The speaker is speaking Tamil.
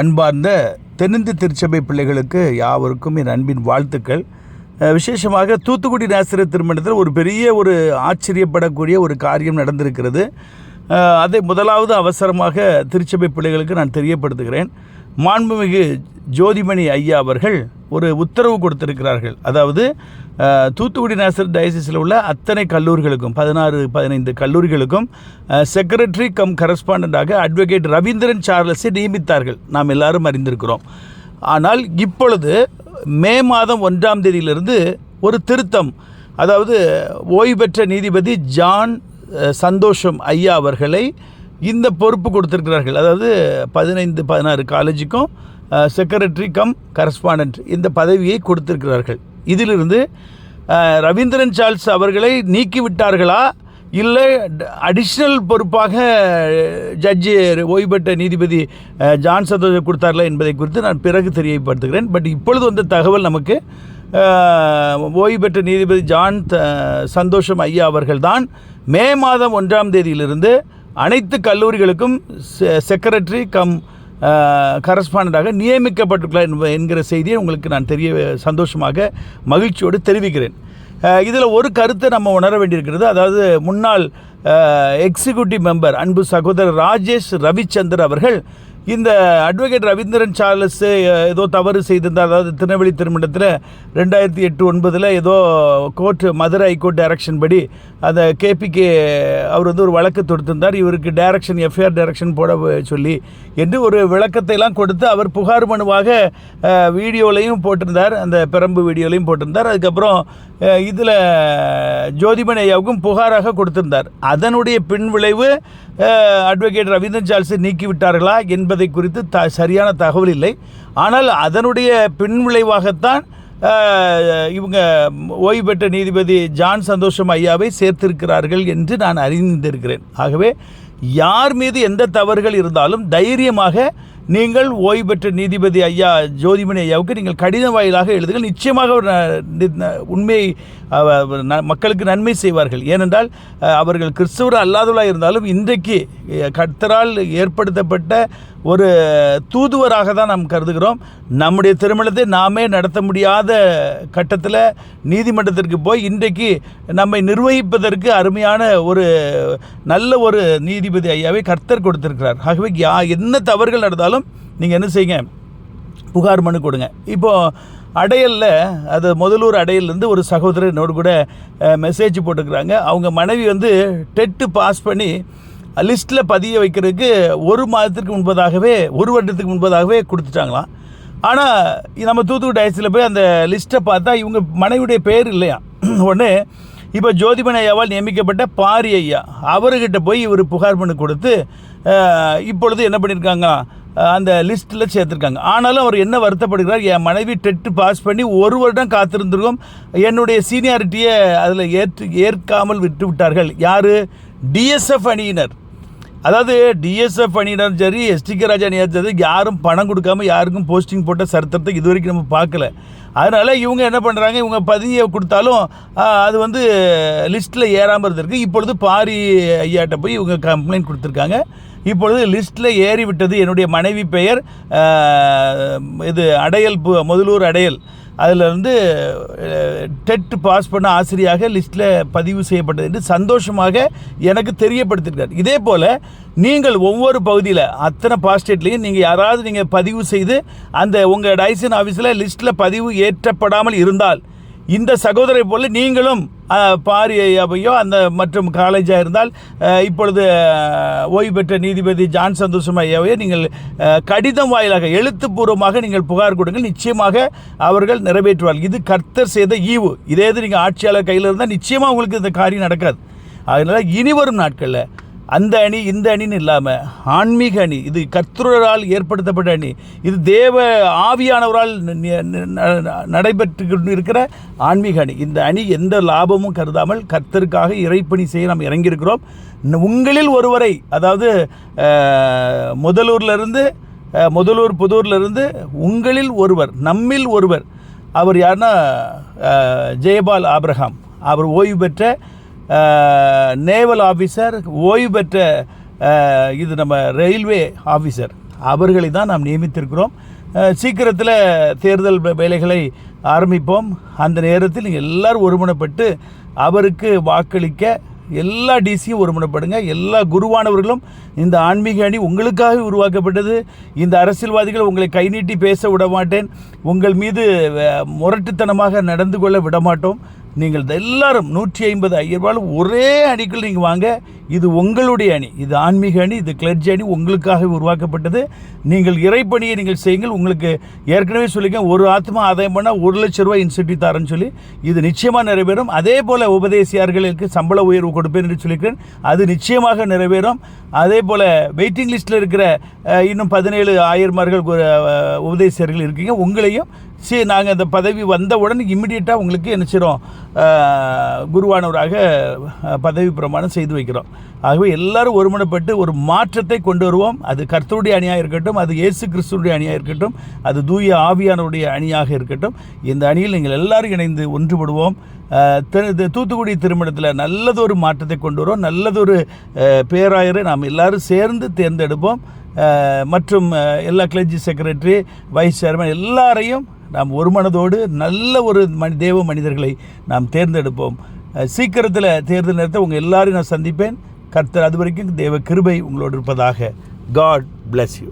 அன்பார்ந்த தென்னிந்தி திருச்சபை பிள்ளைகளுக்கு யாவருக்கும் என் அன்பின் வாழ்த்துக்கள். விசேஷமாக தூத்துக்குடி நேசர திருமணத்தில் ஒரு பெரிய ஒரு ஆச்சரியப்படக்கூடிய ஒரு காரியம் நடந்திருக்கிறது. அதை முதலாவது அவசரமாக திருச்சபை பிள்ளைகளுக்கு நான் தெரியப்படுத்துகிறேன். மாண்புமிகு ஜோதிமணி ஐயா அவர்கள் ஒரு உத்தரவு கொடுத்திருக்கிறார்கள். அதாவது தூத்துக்குடி நேசர் டயசிஸில் உள்ள அத்தனை கல்லூரிகளுக்கும் பதினாறு பதினைந்து கல்லூரிகளுக்கும் செக்ரட்டரி கம் கரஸ்பாண்டாக அட்வொகேட் ரவீந்திரன் சார்லஸை நியமித்தார்கள். நாம் எல்லாரும் அறிந்திருக்கிறோம். ஆனால் இப்பொழுது மே மாதம் ஒன்றாம் தேதியிலிருந்து ஒரு திருத்தம் அதாவது ஓய்வு பெற்ற நீதிபதி ஜான் சந்தோஷம் ஐயா அவர்களை இந்த பொறுப்பு கொடுத்துருக்கிறார்கள். அதாவது பதினைந்து பதினாறு காலேஜுக்கும் செக்ரட்டரி கம் கரஸ்பாண்டன்ட் இந்த பதவியை கொடுத்துருக்கிறார்கள். இதிலிருந்து ரவீந்திரன் சார்ல்ஸ் அவர்களை நீக்கிவிட்டார்களா? இல்லை அடிஷ்னல் பொறுப்பாக ஜட்ஜி ஓய்வு பெற்ற நீதிபதி ஜான் சந்தோஷம் கொடுத்தார்களா என்பதை குறித்து நான் பிறகு தெரியப்படுத்துகிறேன். பட் இப்பொழுது வந்த தகவல் நமக்கு ஓய்வு பெற்ற நீதிபதி ஜான் த- சந்தோஷம் ஐயா அவர்கள்தான் மே மாதம் ஒன்றாம் தேதியிலிருந்து அனைத்து கல்லூரிகளுக்கும் செ- செக்ரட்டரி கம் கரஸ்பாண்டாக நியமிக்கப்பட்டிருக்கலாம் என்ப- என்கிற செய்தியை உங்களுக்கு நான் தெரிய சந்தோஷமாக மகிழ்ச்சியோடு தெரிவிக்கிறேன். இதில் ஒரு கருத்தை நம்ம உணர வேண்டியிருக்கிறது. அதாவது முன்னாள் எக்ஸிக்யூட்டிவ் மெம்பர் அன்பு சகோதரர் ராஜேஷ் ரவிச்சந்தர் அவர்கள் இந்த அட்வொகேட் ரவீந்திரன் சார்லஸ் ஏதோ தவறு செய்திருந்தார் அதாவது திருநெல்வேலி திருமணத்தில் ரெண்டாயிரத்தி எட்டு ஒன்பதில் ஏதோ கோர்ட்டு மதுரை ஹைகோர்ட் டைரக்ஷன் படி அந்த கேபிகே அவர் வந்து ஒரு வழக்கு தொடுத்திருந்தார். இவருக்கு டைரக்ஷன் எஃப்ஐஆர் டைரக்ஷன் போட சொல்லி என்று ஒரு விளக்கத்தை எல்லாம் கொடுத்து அவர் புகார் மனுவாக வீடியோலையும் போட்டிருந்தார். அந்த பெரம்பு வீடியோலையும் போட்டிருந்தார். அதுக்கப்புறம் இதில் ஜோதிமணி ஐயாவுக்கும் புகாராக கொடுத்திருந்தார். அதனுடைய பின்விளைவு அட்வொகேட் ரவீந்திரன் சார்ல்ஸை நீக்கிவிட்டார்களா என்பது குறித்து த சரியான தகவல் இல்லை. ஆனால் அதனுடைய பின்விளைவாகத்தான் இவங்க ஓய்வு பெற்ற நீதிபதி ஜான் சந்தோஷம் ஐயாவை சேர்த்திருக்கிறார்கள் என்று நான் அறிந்திருக்கிறேன். ஆகவே யார் மீது எந்த தவறுகள் இருந்தாலும் தைரியமாக நீங்கள் ஓய்வு பெற்ற நீதிபதி ஐயா ஜோதிமணி ஐயாவுக்கு நீங்கள் கடிதம் வாயிலாக எழுதுங்கள். நிச்சயமாக அவர் உண்மையை மக்களுக்கு நன்மை செய்வார்கள். ஏனென்றால் அவர்கள் கிறிஸ்தவர் அல்லாதவர்களாக இருந்தாலும் இன்றைக்கு கர்த்தரால் ஏற்படுத்தப்பட்ட ஒரு தூதுவராக தான் நாம் கருதுகிறோம். நம்முடைய திருமணத்தை நாமே நடத்த முடியாத கட்டத்தில் நீதிமன்றத்திற்கு போய் இன்றைக்கு நம்மை நிர்வகிப்பதற்கு அருமையான ஒரு நல்ல ஒரு நீதிபதி ஐயாவை கர்த்தர் கொடுத்திருக்கிறார். ஆகவே யா என்ன தவறுகள் நடந்தாலும் நீங்கள் என்ன செய்யுங்க? புகார் மனு கொடுங்க. இப்போது அடையலில் அது முதலூர் அடையல்லேருந்து ஒரு சகோதரர் கூட மெசேஜ் போட்டுக்கிறாங்க. அவங்க மனைவி வந்து டெட்டு பாஸ் பண்ணி லிஸ்ட்டில் பதிய வைக்கிறதுக்கு ஒரு மாதத்திற்கு முன்பதாகவே ஒரு வருடத்துக்கு முன்பதாகவே கொடுத்துட்டாங்களாம். ஆனால் நம்ம தூத்துக்குடி டயஸில் போய் அந்த லிஸ்ட்டை பார்த்தா இவங்க மனைவியுடைய பேர் இல்லையா ஒன்று இப்போ ஜோதிமணி ஐயாவால் நியமிக்கப்பட்ட பாரி ஐயா. அவர்கிட்ட போய் இவர் புகார் மனு கொடுத்து இப்பொழுது என்ன பண்ணியிருக்காங்க அந்த லிஸ்ட்டில் சேர்த்துருக்காங்க. ஆனாலும் அவர் என்ன வருத்தப்படுகிறார்? என் மனைவி டெட்டு பாஸ் பண்ணி ஒரு வருடம் காத்திருந்திருக்கோம். என்னுடைய சீனியாரிட்டியை அதில் ஏற்று ஏற்காமல் விட்டு விட்டார்கள் யார் டிஎஸ்எஃப் அணியினர். அதாவது டிஎஸ்எஃப் அணியிடம் சரி எஸ்டிகே ராஜா அணியார் யாரும் பணம் கொடுக்காம யாருக்கும் போஸ்டிங் போட்ட சரித்திரத்தை இது வரைக்கும் நம்ம பார்க்கல. அதனால் இவங்க என்ன பண்ணுறாங்க இவங்க பதியை கொடுத்தாலும் அது வந்து லிஸ்ட்டில் ஏறாமல் இருந்திருக்கு. இப்பொழுது பாரி ஐயாட்ட போய் இவங்க கம்ப்ளைண்ட் கொடுத்துருக்காங்க. இப்பொழுது லிஸ்ட்டில் ஏறிவிட்டது என்னுடைய மனைவி பெயர் இது அடையல் பு- முதலூர் அடையல். அதில் வந்து டெட் பாஸ் பண்ண ஆசிரியாக லிஸ்ட்டில் பதிவு செய்யப்பட்டது என்று சந்தோஷமாக எனக்கு தெரியப்படுத்திருக்கார் இதே போல் நீங்கள் ஒவ்வொரு பகுதியில் அத்தனை பாஸ்டேட்லேயும் நீங்கள் யாராவது நீங்கள் பதிவு செய்து அந்த உங்கள் டைசன் ஆஃபீஸில் லிஸ்ட்டில் பதிவு ஏற்றப்படாமல் இருந்தால் இந்த சகோதரை போல நீங்களும் அஹ், பாரி அந்த மற்றும் காலேஜாக இருந்தால் இப்பொழுது ஓய்வு பெற்ற நீதிபதி ஜான் சந்தோஷம் ஐயாவையோ நீங்கள் கடிதம் வாயிலாக எழுத்துப்பூர்வமாக நீங்கள் புகார் கொடுங்கள். நிச்சயமாக அவர்கள் நிறைவேற்றுவார்கள். இது கர்த்தர் செய்த ஈவு. இதே இது நீங்கள் ஆட்சியாளர் கையில் இருந்தால் நிச்சயமாக உங்களுக்கு இந்த காரியம் நடக்காது. அதனால் இனி வரும் நாட்களில் அந்த அணி இந்த அணின்னு இல்லாமல் ஆன்மீக அணி இது கர்த்தரால் ஏற்படுத்தப்பட்ட அணி இது தேவ ஆவியானவரால் நடைபெற்று இருக்கிற ஆன்மீக அணி. இந்த அணி எந்த லாபமும் கருதாமல் கர்த்தருக்காக இறைப்பணி செய்ய நாம் இறங்கியிருக்கிறோம். உங்களில் ஒருவரை அதாவது முதலூர்லேருந்து முதலூர் புதூர்லேருந்து உங்களில் ஒருவர் நம்மில் ஒருவர் அவர் யாருன்னா ஜெயபால் ஆப்ரஹாம் அவர் ஓய்வு பெற்ற நேவல் ஆஃபீஸர் ஓய்வு பெற்ற இது நம்ம ரயில்வே ஆஃபீஸர் அவர்களை தான் நாம் நியமித்திருக்கிறோம். சீக்கிரத்தில் தேர்தல் வே- வேலைகளை ஆரம்பிப்போம். அந்த நேரத்தில் எல்லாரும் ஒருமனப்பட்டு அவருக்கு வாக்களிக்க எல்லா டிசியும் ஒருமுனைப்படுங்க. எல்லா குருவானவர்களும் இந்த ஆன்மீக அணி உங்களுக்காக உருவாக்கப்பட்டது. இந்த அரசியல்வாதிகள் உங்களை கை நீட்டி பேச விட மாட்டேன் உங்கள் மீது முரட்டுத்தனமாக நடந்து கொள்ள விட மாட்டோம் நீங்கள் எல்லாரும் நூற்றி ஐம்பது ஐயர்வாலும் ஒரே அணிக்குள் நீங்கள் வாங்க. இது உங்களுடைய அணி. இது ஆன்மீக அணி இது கிளர்ச்சி அணி உங்களுக்காக உருவாக்கப்பட்டது. நீங்கள் இறைப்பணியை நீங்கள் செய்யுங்கள். உங்களுக்கு ஏற்கனவே சொல்லியிருக்கேன் ஒரு ஆத்மா ஆதாயம் பண்ணால் ஒரு லட்ச ரூபாய் இன்சென்டிவ் தரேன்னு சொல்லி. இது நிச்சயமாக நிறைவேறும். அதே போல் உபதேசியார்களுக்கு சம்பள உயர்வு கொடுப்பேன் என்று சொல்லியிருக்கிறேன். அது நிச்சயமாக நிறைவேறும். அதே போல் வெயிட்டிங் லிஸ்ட்டில் இருக்கிற இன்னும் பதினேழு ஆயிரமார்கள் உபதேசியர்கள் இருக்கீங்க. உங்களையும் சரி நாங்கள் அந்த பதவி வந்தவுடன் இம்மிடியட்டாக உங்களுக்கு என்ன செய்கிறோம் குருவானவராக பதவி பிரமாணம் செய்து வைக்கிறோம். ஆகவே எல்லாரும் ஒருமுனைப்பட்டு ஒரு மாற்றத்தை கொண்டு வருவோம். அது கர்த்தருடைய அணியாக இருக்கட்டும் அது இயேசு கிறிஸ்துடைய அணியாக இருக்கட்டும் அது தூய ஆவியானவருடைய அணியாக இருக்கட்டும். இந்த அணியில் நீங்கள் எல்லாரும் இணைந்து ஒன்றுபடுவோம். தூத்துக்குடி திருமணத்தில் நல்லதொரு மாற்றத்தை கொண்டு வருவோம். நல்லதொரு பேராயரை நாம் எல்லாரும் சேர்ந்து தேர்ந்தெடுப்போம். மற்றும் எல்லா கிளர்ஜி செக்ரட்டரி வைஸ் சேர்மன் எல்லாரையும் நாம் ஒரு மனதோடு நல்ல ஒரு மனி தேவ மனிதர்களை நாம் தேர்ந்தெடுப்போம். சீக்கிரத்தில் தேர்தல் நேரத்தை உங்கள் எல்லாரையும் நான் சந்திப்பேன். கர்த்தர் அது வரைக்கும் தேவ கிருபை உங்களோடு இருப்பதாக. God bless you